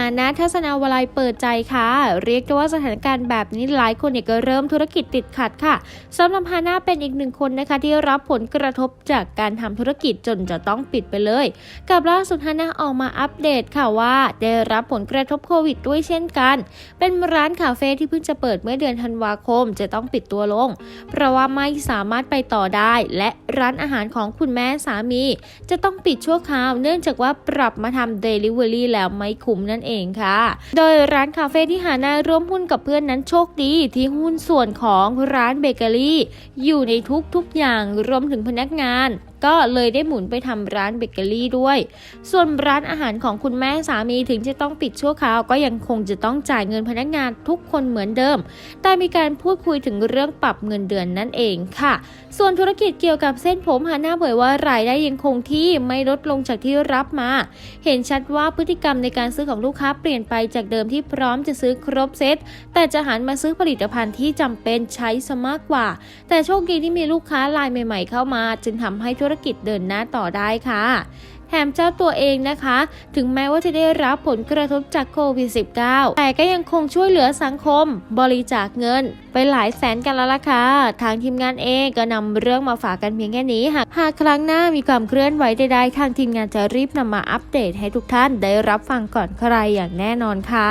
านะทัศนาวลัยเปิดใจค่ะ เรียกได้ว่าสถานการณ์แบบนี้หลายคนเนี่ยก็เริ่มธุรกิจติดขัดค่ะสำหรับฮาน่าเป็นอีกหนึ่งคนนะคะ ที่รับผลกระทบจากการทำธุรกิจจนจะต้องปิดไปเลย กับล่าสุดฮาน่าออกมาอัปเดตค่ะว่า ได้รับผลกระทบโควิดด้วยเช่นกัน เป็นร้านคาเฟ่ที่เพิ่งจะเปิดเมื่อเดือนธันวาคมจะต้องปิดตัวลง เพราะว่าไม่สามารถไปต่อได้ และร้านอาหารของคุณแม่สามี จะต้องปิดชั่วคราว เนื่องจากว่าปรับมาทำเดลิเวอรี่แล้วไม่คุ้มนั่นเองค่ะ โดยร้านคาเฟ่ที่หาน่าร่วมหุ้นกับเพื่อนนั้นโชคดีที่หุ้นส่วนของร้านเบเกอรี่อยู่ในทุกๆอย่างรวมถึงพนักงาน ก็เลยได้หมุนไปทำร้านเบเกอรี่ด้วย ส่วนร้านอาหารของคุณแม่สามีถึงจะต้องปิดชั่วคราว ก็ยังคงจะต้องจ่ายเงินพนักงานทุกคนเหมือนเดิม แต่มีการพูดคุยถึงเรื่องปรับเงินเดือนนั่นเองค่ะ ส่วนธุรกิจเกี่ยวกับเส้นผมฮาน่าเผยว่ารายได้ยังคงที่ไม่ลดลงจากที่รับมา เห็นชัดว่าพฤติกรรมในการซื้อของลูกค้าเปลี่ยนไปจากเดิมที่พร้อมจะซื้อครบเซตแต่จะหันมาซื้อผลิตภัณฑ์ที่จำเป็นใช้ซะมากกว่า แต่โชคดีที่มีลูกค้ารายใหม่ ๆ เข้ามา จึงทำให้ธุรกิจเดินหน้าต่อได้ค่ะแถมเจ้าตัวเองนะคะ ถึงแม้ว่าจะได้รับผลกระทบจากโควิด -19 แต่ก็ยังคงช่วยเหลือสังคม บริจาคเงิน ไปหลายแสนกันแล้วล่ะค่ะ ทางทีมงานเองก็นำเรื่องมาฝากกันเพียงแค่นี้ หากหากครั้งหน้ามีความเคลื่อนไหวใดๆ ทางทีมงานจะรีบนำมาอัปเดตให้ทุกท่านได้รับฟังก่อนใครอย่างแน่นอนค่ะ